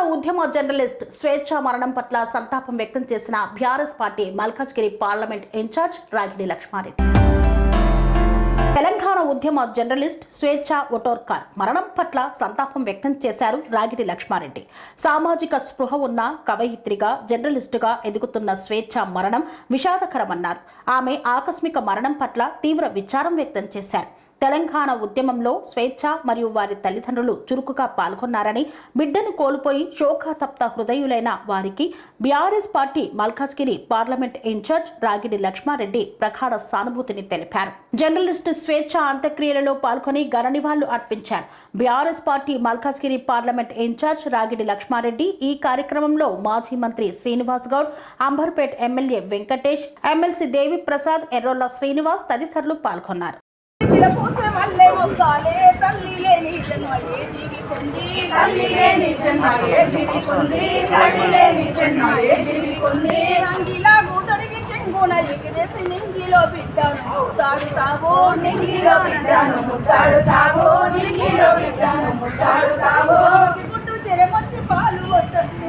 ఉద్యమ జర్నలిస్ట్ స్వేచ్ఛ మరణం పట్ల సంతాపం వ్యక్తం చేసిన BRS party Malkajgiri parliament in-charge Ragidi Laxma Reddy. Telangana ఉద్యమ జర్నలిస్ట్ స్వేచ్ఛ ఒటోర్కర్ మరణం పట్ల సంతాపం వ్యక్తం చేశారు రాగిడి లక్ష్మారెడ్డి. సామాజిక స్పృహ ఉన్న కవయిత్రిగా జర్నలిస్టుగా ఎదుగుతున్న స్వేచ్ఛ మరణం విషాదకరమన్నారు. ఆమె ఆకస్మిక మరణం పట్ల తీవ్ర విచారం వ్యక్తం చేశారు. తెలంగాణ ఉద్యమంలో స్వేచ్ఛ మరియు వారి తల్లిదండ్రులు చురుకుగా పాల్గొన్నారని బిడ్డను కోల్పోయి శోకాతప్త హృదయులైన వారికి BRS party Malkajgiri parliament in-charge Ragidi Laxma Reddy ప్రగాఢ సానుభూతిని తెలిపారు. జర్నలిస్ట్ స్వేచ్ఛ అంత్యక్రియలలో పాల్గొని ఘన నివాళులు అర్పించారు. BRS party Malkajgiri parliament in-charge Ragidi Laxma Reddy ఈ కార్యక్రమంలో మాజీ మంత్రి శ్రీనివాస్ గౌడ్ అంబర్పేట్ ఎమ్మెల్యే వెంకటేష్ ఎమ్మెల్సీ దేవి ప్రసాద్ ఎర్రోల్ల శ్రీనివాస్ తదితరులు పాల్గొన్నారు. పిల్లపోతే మళ్ళీ మొక్కాలే తల్లి లేని జన్మ ఏ జీవి కొంది తల్లి లేని జన్మ ఏ జీవి కొంది తల్లి లేని జన్మ ఏ జీవి కొంది అంగిలా కూతుడికి చెంగున ఎగిరేసి నింగిలో బిడ్డను నింగిలో బిడ్డను నింగిలో బిడ్డను తెరమొచ్చి పాలు వస్తుంది